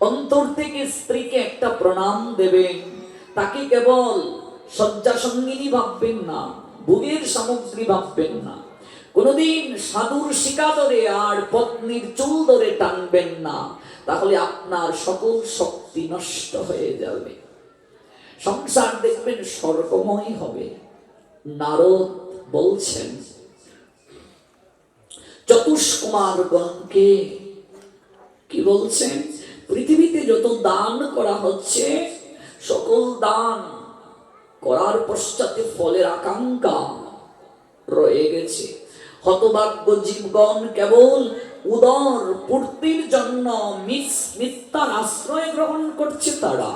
অন্তর থেকে স্ত্রীকে একটা প্রণাম দেবেন। তাকে কেবল শয্যা সঙ্গিনী ভাববেন না ভোগের সামগ্রী ভাববেন না। কোনোদিন সাধুর শিকা ধরে আর পত্নীর চুল ধরে টানবেন না। তাহলে আপনার সকল শক্তি নষ্ট হয়ে যাবে। সংসার দেখবেন স্বর্গময় হবে। নারদ বলছেন, চতুষ্কুমারগণকে কি বলছেন? পৃথিবীতে যত দান করা হচ্ছে, সকল দান করার পশ্চাতে ফলের আকাঙ্ক্ষা রয়ে গেছে। হতভাগ্য জীবগণ কেবল উদর পূর্তির জন্য মিস মিথ্যার আশ্রয় গ্রহণ করছে তারা।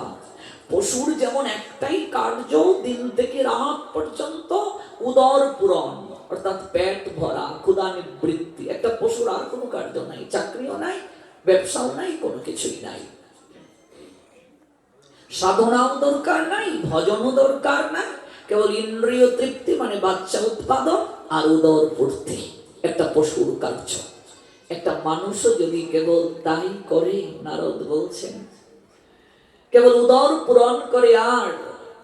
পশুর যেমন একটাই কার্য দিন থেকে রাত পর্যন্ত উদর পূরণ, অর্থাৎ পেট ভরা, ক্ষুধা নিবৃত্তি, একটা পশুর আর কোনো কার্য নাই। ব্যবসাও নাই কোনো কিছুই নাই সাধনাও দরকার নাই, ভজনও দরকার নাই, কেবল ইন্দ্রিয় তৃপ্তি মানে বাচ্চা উৎপাদন আর উদর পূর্তি একটা পশুর কার্য। একটা মানুষও যদি কেবল তাই করে, নারদ বলছেন, কেবল উদর পূরণ করে আর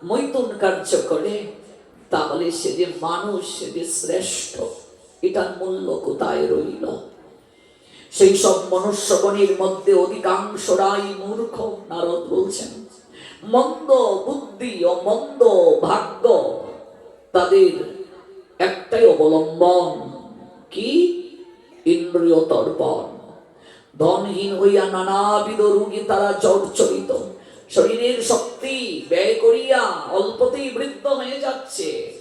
মৈথুন কার্য করে, তাহলে সে যে মানুষ, সে যে শ্রেষ্ঠ, এটার মূল্য কোথায় রইল? সেই সব মনুষ্যগণের মধ্যে অধিকাংশরাই মূর্খ নারদ বলছেন, মন্দ বুদ্ধি ও মন্দ ভাগ্য তাদের একটাই অবলম্বন, কি? ইন্দ্রিয় তর্পণ। ধনহীন হইয়া নানাবিধ রোগী তারা চর্চরিত শরীরের শক্তি ব্যয় করিয়া অল্পতেই বৃদ্ধ হয়ে যাচ্ছে।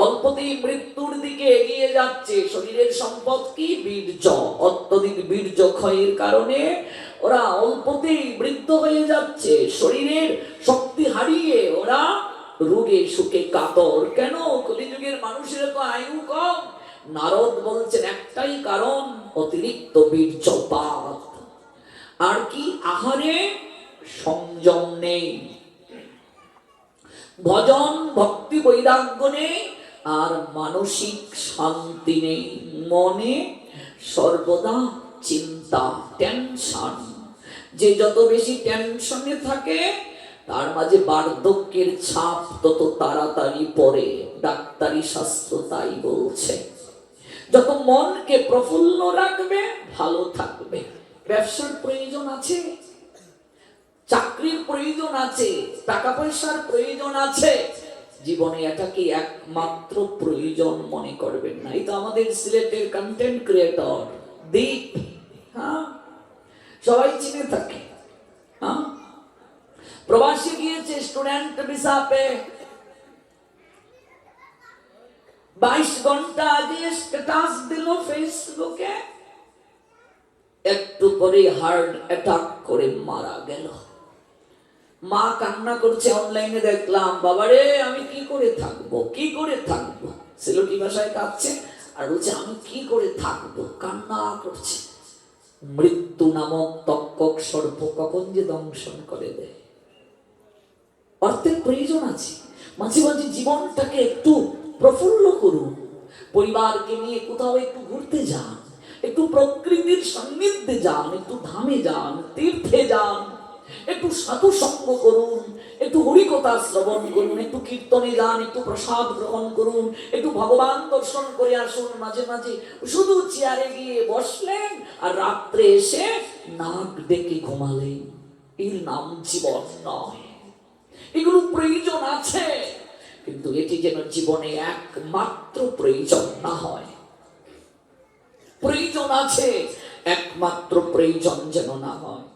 অল্পতেই মৃত্যুর দিকে এগিয়ে যাচ্ছে। শরীরের সম্পদ কি? বীর্য। অত্যধিক বীর্য ক্ষয়ের কারণে ওরা অল্পতেই বৃদ্ধ হয়ে যাচ্ছে। শরীরের শক্তি হারিয়ে ওরা রোগে সুখে কাতর। কেন? কলিযুগের মানুষের তো আয়ু কম। নারদ বলছেন, একটাই কারণ, অতিরিক্ত বীর্যপাত আর কি আহারে? সংযম নেই। ভজন, ভক্তি, বৈরাগ্য নেই। আর মানসিক শান্তি নেই। মনে সর্বদা চিন্তা টেনশন যে যত বেশি টেনশনে থাকে, তার মাঝে বার্ধক্যের ছাপ তত তাড়াতাড়ি পড়ে। ডাক্তারি শাস্ত্র তাই বলছে। যত মনকে প্রফুল্ল রাখবে, ভালো থাকবে। ব্যবসার প্রয়োজন আছে, চাকরির প্রয়োজন আছে, টাকা পয়সার প্রয়োজন আছে। জীবনে এটাকে একমাত্র প্রয়োজন মনে করবেন না। এই তো আমাদের সিলেটের কন্টেন্ট ক্রিয়েটর দীপ হ্যাঁ? সবাই চিনে থাকে হ্যাঁ? প্রবাসী গিয়েছে স্টুডেন্ট ভিসা পে। বাইশ ঘণ্টা আগে স্ট্যাটাস দিল ফেসবুকে একটু পরে হার্ট অ্যাটাক করে মারা গেল। মা কান্না করছে অনলাইনে দেখলাম, বাবারে, আমি কি করে থাকব? কি করে থাকব? সিলেটি ভাষায় কাঁদছে আর বলছে, আমি কি করে থাকব? কান্না করছে। মৃত্যু নামক তক্কক সর্প কখন যে দংশন করে দেয়? অর্থের প্রয়োজন আছে। মাঝে মাঝে জীবনটাকে একটু প্রফুল্ল করুন। পরিবারকে নিয়ে কোথাও একটু ঘুরতে যান, একটু প্রকৃতির সান্নিধ্যে যান, একটু ধামে যান, তীর্থে যান। একটু সাধু সঙ্গ করুন, একটু হরিকথা শ্রবণ করুন, একটু কীর্তনে যান একটু প্রসাদ গ্রহণ করুন, একটু ভগবান দর্শন করে আসুন, মাঝে মাঝে শুধু চেয়ারে গিয়ে বসলেন আর রাত্রে এসে নাক ডেকে ঘুমালেন। এর নাম জীবন নয়। এগুলো প্রয়োজন আছে, কিন্তু এটি যেন জীবনে একমাত্র প্রয়োজন না হয়। প্রয়োজন আছে, একমাত্র প্রয়োজন যেন না হয়।